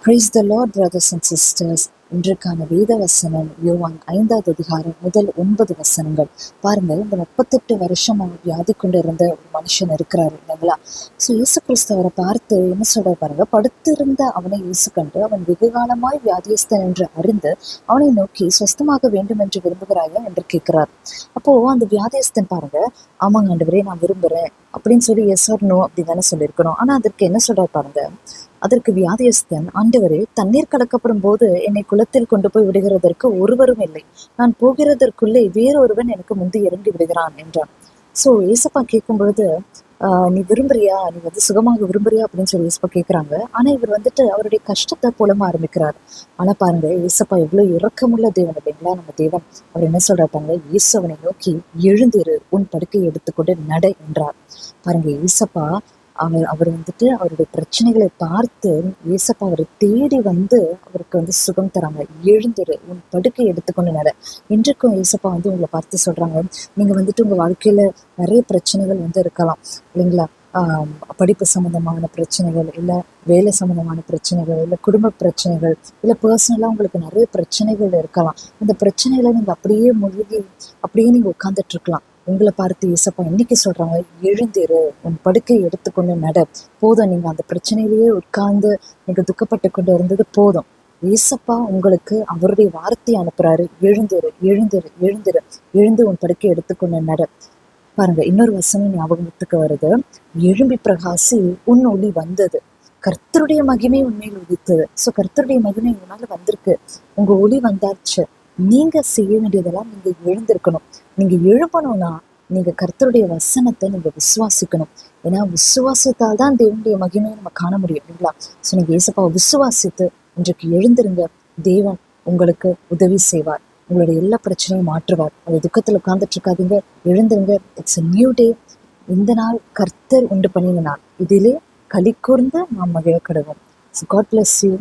Praise the Lord, brothers and sisters. இன்றைக்கான வேத வசனம் யோவான் ஐந்தாவது அதிகாரம் முதல் ஒன்பது வசனங்கள். பாருங்க இந்த முப்பத்தெட்டு வருஷம் வியாதி கொண்டு இருந்த ஒரு மனுஷன் இருக்கிறாரு இல்லைங்களா? ஸோ இயேசு கிறிஸ்து அவரை பார்த்து என்ன சொல்ற பாருங்க படுத்திருந்த அவனை இயேசு கண்டு அவன் வெகு காலமாய் வியாதியஸ்தன் என்று அறிந்து அவனை நோக்கி சொஸ்தமாக வேண்டும் என்று விரும்புகிறாயா? என்று கேட்கிறார். அப்போ அந்த வியாதியஸ்தன் பாருங்க ஆமாங்க ஆண்டவரே நான் விரும்புறேன் அப்படின்னு சொல்லி எஸ் ஆர் நோ அப்படின்னு தானே சொல்லியிருக்கணும். ஆனா அதற்கு என்ன சொல்றாரு பாருங்க அதற்கு வியாதியஸ்தன் ஆண்டவரே தண்ணீர் கலக்கப்படும் போது என்னை குளத்தில் கொண்டு போய் விடுகிறதற்கு ஒருவரும் இல்லை. நான் போகிறதற்குள்ளே வேறொருவன் எனக்கு முந்தி இறங்கி விடுகிறான் என்றான். ஸோ ஏசப்பா கேட்கும் பொழுது நீ விரும்புறியா? நீ வந்து சுகமாக விரும்புறியா? அப்படின்னு சொல்லி ஏசப்பா கேட்குறாங்க. ஆனால் இவர் வந்துட்டு அவருடைய கஷ்டத்தை புலம்ப ஆரம்பிக்கிறார். ஆனா பாருங்க ஏசப்பா எவ்வளவு இறக்கமுள்ள தேவன் அப்படிங்களா நம்ம தேவன். அவர் என்ன சொல்றாரு பாருங்க ஈசவனை நோக்கி எழுந்திரு உன் படுக்கையை எடுத்துக்கொண்டு நட என்றார். பாருங்க ஈசப்பா அவர் அவர் வந்துட்டு அவருடைய பிரச்சனைகளை பார்த்து ஏசப்பா அவரை தேடி வந்து அவருக்கு வந்து சுகம் தராங்க. எழுந்துரு உன் படுக்கை எடுத்துக்கொண்டு நட இன்றைக்கும் ஏசப்பா வந்து உங்களை பார்த்து சொல்றாங்க. நீங்க வந்துட்டு உங்க வாழ்க்கையில நிறைய பிரச்சனைகள் வந்து இருக்கலாம். இல்லைங்களா? படிப்பு சம்பந்தமான பிரச்சனைகள் இல்லை வேலை சம்பந்தமான பிரச்சனைகள் இல்லை குடும்ப பிரச்சனைகள் இல்லை பர்சனலாக உங்களுக்கு நிறைய பிரச்சனைகள் இருக்கலாம். அந்த பிரச்சனைகளை நீங்கள் அப்படியே மூழ்கி அப்படியே நீங்கள் உட்காந்துட்ருக்கலாம் உங்களை பார்த்து இசப்பா இன்னைக்கு சொல்றாங்க எழுந்திரு உன் படுக்கை எடுத்துக்கொண்டு நட. போதும் நீங்க அந்த பிரச்சனையிலேயே உட்கார்ந்து நீங்க துக்கப்பட்டு கொண்டு இருந்தது போதும். ஏசப்பா உங்களுக்கு அவருடைய வார்த்தையை அனுப்புறாரு. எழுந்திரு எழுந்திரு எழுந்திரு. எழுந்து உன் படுக்கை எடுத்துக்கொண்டு நட. பாருங்க இன்னொரு வசனம் ஞாபகத்துக்கு வருது. எழும்பி பிரகாசி உன் ஒளி வந்தது. கர்த்தருடைய மகிமை உண்மையில் உதித்தது. ஸோ கர்த்தருடைய மகிமை உன்னால வந்திருக்கு. உங்க ஒளி வந்தாச்சு. நீங்க செய்ய வேண்டியதெல்லாம் நீங்க எழுந்திருக்கணும். நீங்க எழுப்பணும்னா நீங்க கர்த்தருடைய வசனத்தை நீங்க விசுவாசிக்கணும். ஏன்னா விசுவாசத்தால் தான் தேவனுடைய மகிமையை நம்ம காண முடியும் இல்லைங்களா? ஸோ நீங்க ஏசப்பாவை விசுவாசித்து இன்றைக்கு எழுந்திருங்க. தேவன் உங்களுக்கு உதவி செய்வார். உங்களுடைய எல்லா பிரச்சனையும் மாற்றுவார். அந்த துக்கத்தில் உட்கார்ந்துட்டு இருக்காதீங்க எழுந்திருங்க. இட்ஸ் எ நியூ டே இந்த நாள் கர்த்தர் உண்டு பண்ணின நாள். இதிலே களி கூர்ந்து நாம் மகிழ கடவோம் ஸோ காட் பிளஸ் யூ